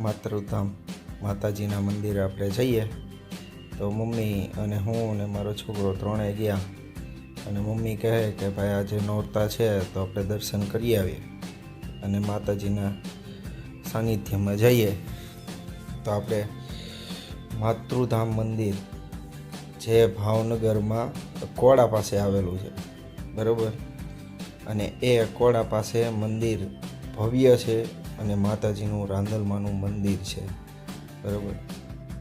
માતૃધામ માતાજીના મંદિરે આપણે જઈએ, તો મમ્મી અને હું અને મારો છોકરો ત્રણેય ગયા અને મમ્મી કહે કે ભાઈ આજે નોરતા છે, તો આપણે દર્શન કરી આવીએ અને માતાજીના સાનિધ્યમાં જઈએ. તો આપણે માતૃધામ મંદિર જે ભાવનગરમાં કોડા પાસે આવેલું છે, બરાબર? અને એ કોડા પાસે મંદિર ભવ્ય છે અને માતાજીનું રાંદલમાનું મંદિર છે. બરાબર?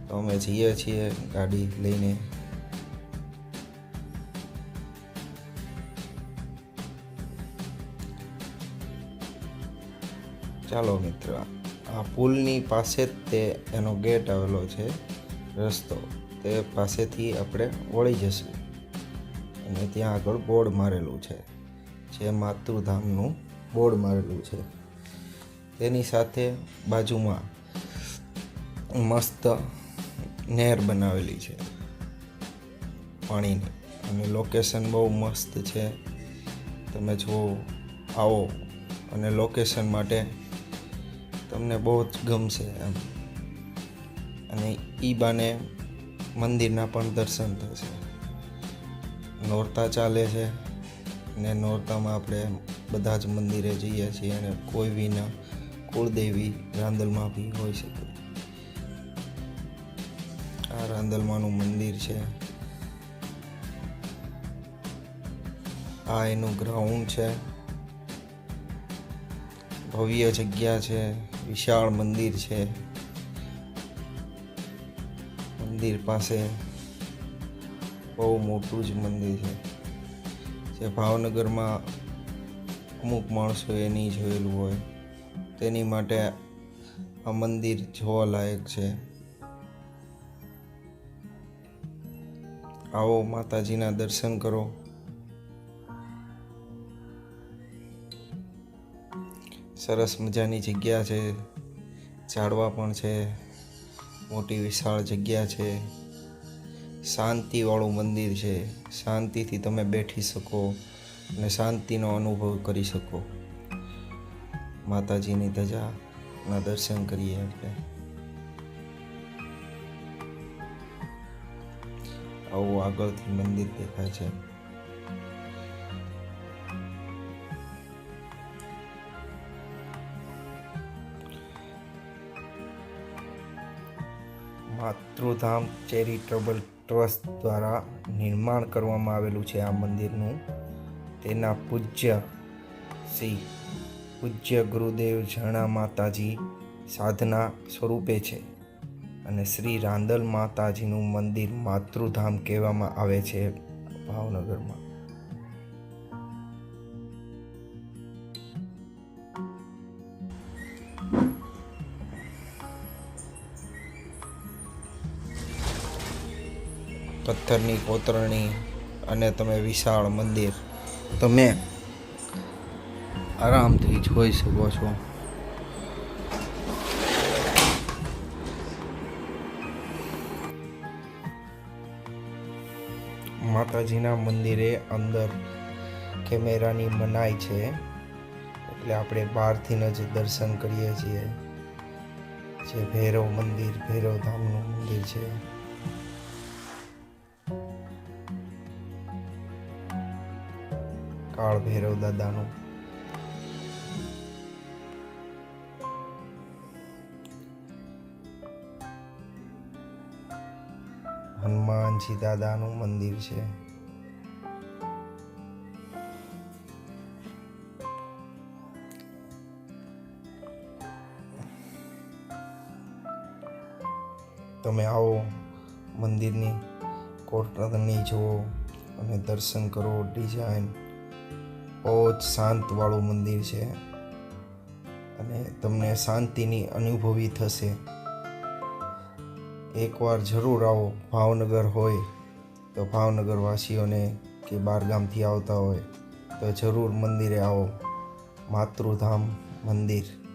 તો અમે જઈએ છીએ ગાડી લઈને. ચાલો મિત્ર, આ પુલની પાસે જ તે એનો ગેટ આવેલો છે, રસ્તો. તે પાસેથી આપણે વળી જશું. અને ત્યાં આગળ બોર્ડ મારેલું છે. જે માતૃધામનું બોર્ડ મારેલું છે. તેની સાથે બાજુમાં મસ્ત નહેર બનાવેલી છે પાણીની. અને લોકેશન બહુ મસ્ત છે. તમે જો આવો અને લોકેશન માટે તમને બહુ જ ગમશે એમ. અને ઈ બાને મંદિરના પણ દર્શન થશે. નોરતા ચાલે છે અને નોરતામાં આપણે બધા જ મંદિરે જઈએ છીએ અને કોઈ વિના કુળદેવી રાંદલમાં બી હોઈ શકે. આ રાંદલમાનું મંદિર છે. આ એનું ગ્રાઉન્ડ છે. ભવ્ય જગ્યા છે. વિશાળ મંદિર છે. મંદિર પાસે બહુ મોટું જ મંદિર છે. જે ભાવનગરમાં અમુક માણસોએ નહીં જોયેલું હોય. તેની માટે આ મંદિર જોવાલાયક છે. આવો માતાજીના દર્શન કરો. સરસ મજાની જગ્યા છે. ઝાડવા પણ છે. મોટી વિશાળ જગ્યા છે. શાંતિવાળું મંદિર છે. શાંતિથી તમે બેઠી શકો અને શાંતિનો અનુભવ કરી શકો. માતાજીની ધજાના દર્શન કરીએ આપણે આવું આગળથી મંદિર દેખાય છે. માતૃધામ ચેરિટેબલ ટ્રસ્ટ દ્વારા નિર્માણ કરવામાં આવેલું છે આ મંદિરનું. તેના પૂજ્ય શ્રી પૂજ્ય ગુરુદેવ ઝરણા માતાજી સાધના સ્વરૂપે છે અને શ્રી રાંદલ માતાજીનું મંદિર માતૃધામ કહેવામાં આવે છે ભાવનગરમાં. પથ્થરની કોતરણી અને તમે વિશાળ મંદિર. તમે આરામથી જોઈ શકો છો. માતાજીના મંદિરે અંદર કેમેરાની મનાઈ છે. એટલે આપણે બહારથી જ દર્શન કરીએ છીએ. જે ભૈરવ મંદિર, ભૈરવ ધામનું મંદિર છે. કાળ ભૈરવ દાદાનું હનુમાનજી દાદાનું મંદિર છે. તમે આવો મંદિરની કોટરની જુઓ અને દર્શન કરો. ડિઝાઇન બહુ જ શાંતવાળું મંદિર છે અને તમને શાંતિની અનુભવી થશે. એકવાર જરૂર આવો, ભાવનગર હોય તો ભાવનગર વાસીઓને કે બહારગામથી આવતા હોય તો જરૂર મંદિરે આવો. માતૃધામ મંદિર.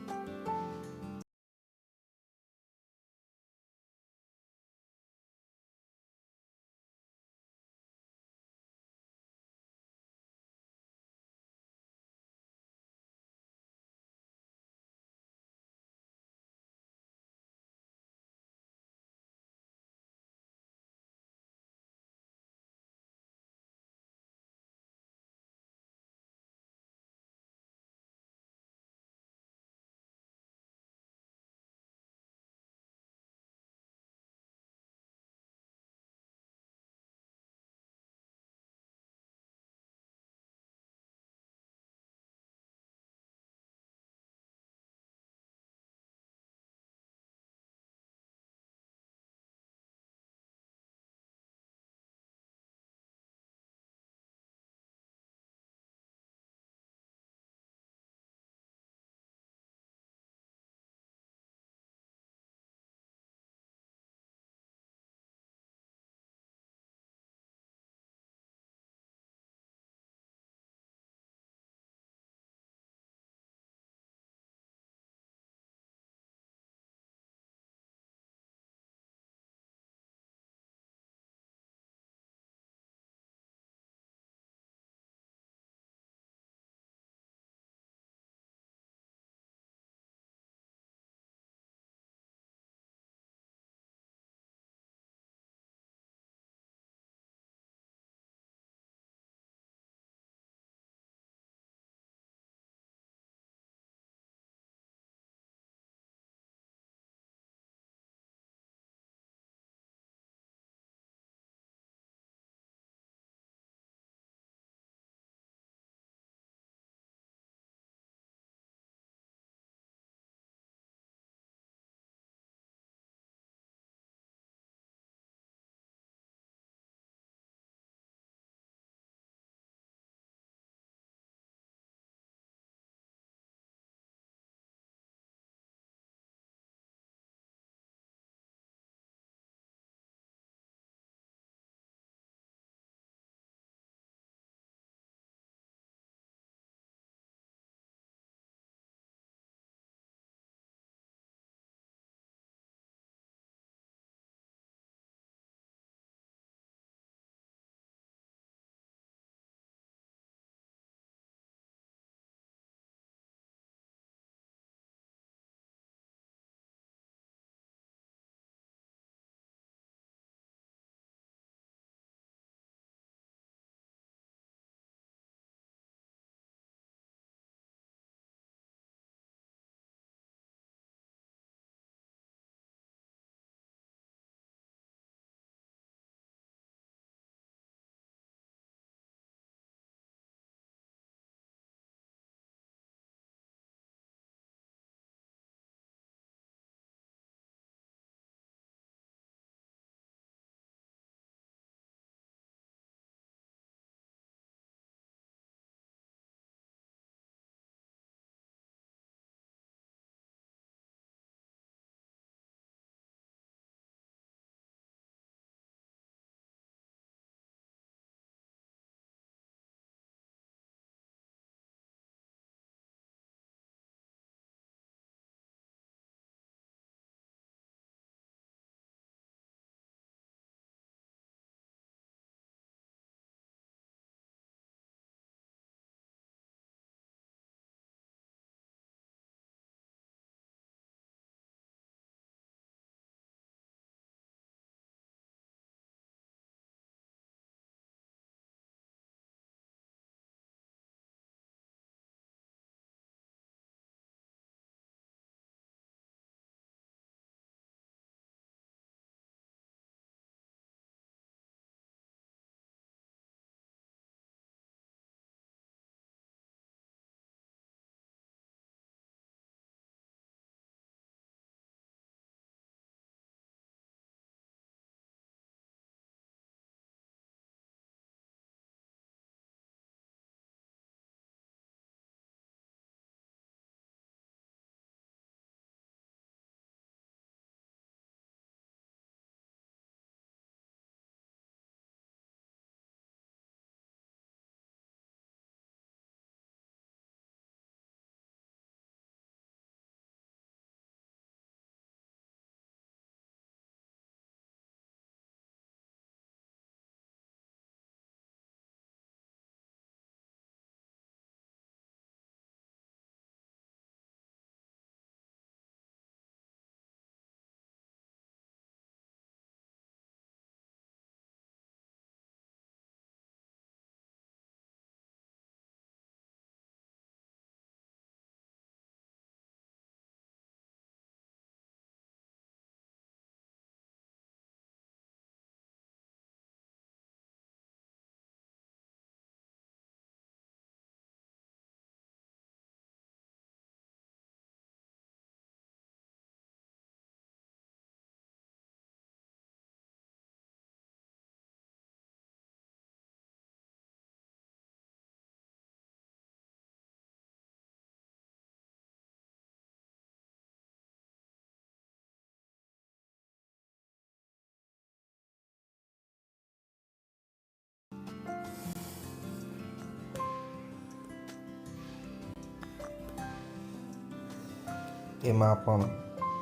એમાં પણ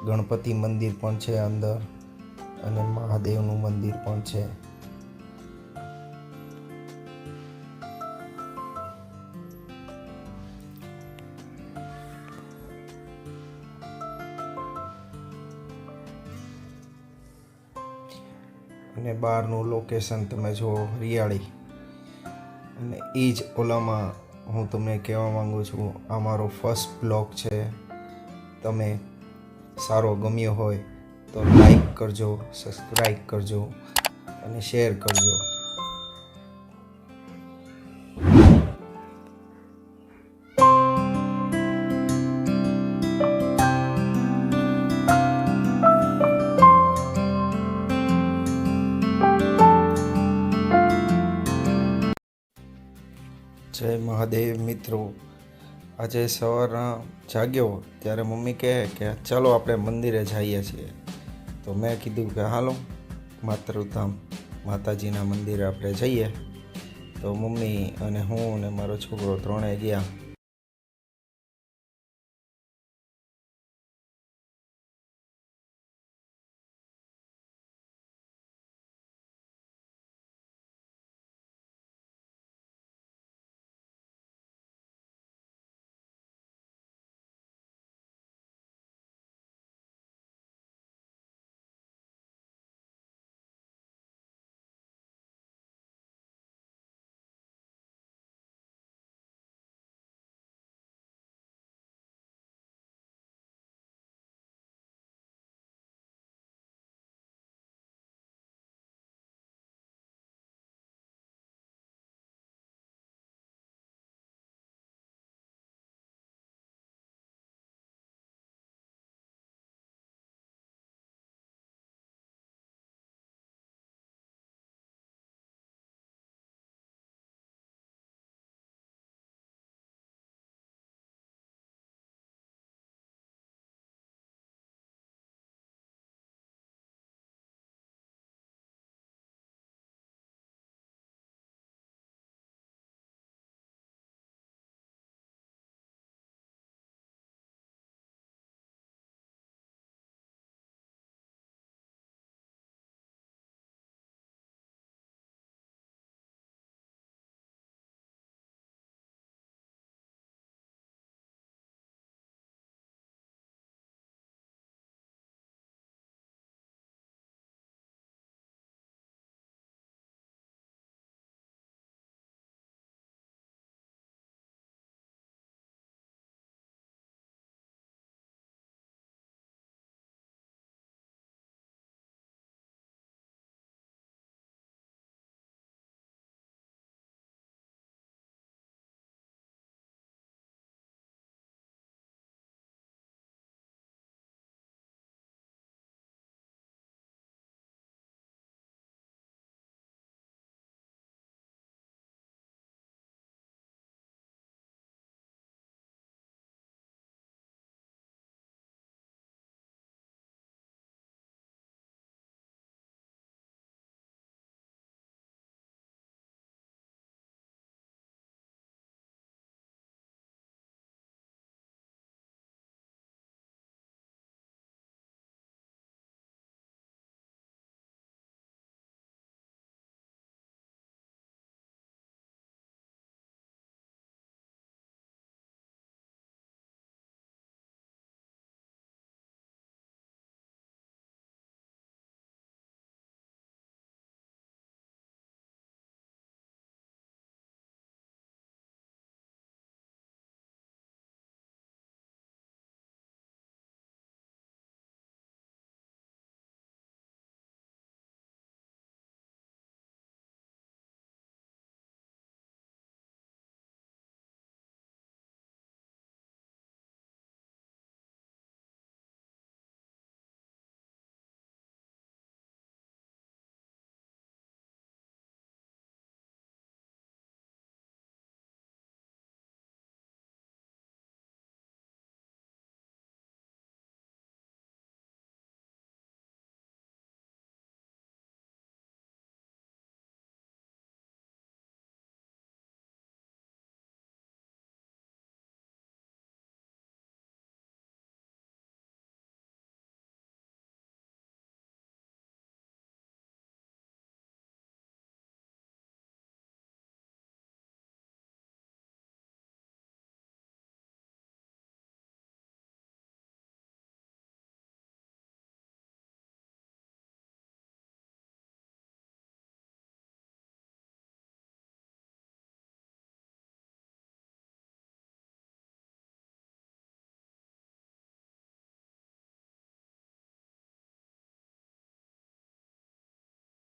ગણપતિ મંદિર પણ છે અંદર અને મહાદેવનું મંદિર પણ છે. અને બહારનું લોકેશન તમે જુઓ, હરિયાળી. અને એ જ ઓલામાં હું તમને કહેવા માગું છું, આ મારો ફર્સ્ટ બ્લોગ છે. તમે સારો ગમ્યો હોય તો લાઈક કરજો સબસ્ક્રાઈબ કરજો અને શેર કરજો. જય મહાદેવ મિત્રો. આજે સવારના જાગ્યો ત્યારે મમ્મી કહે કે, ચાલો આપણે મંદિરે જઈએ છીએ. તો મેં કીધું કે, હાલો, માતૃધામ માતાજીના મંદિરે આપણે જઈએ. તો મમ્મી અને હું અને મારો છોકરો ત્રણેય ગયા.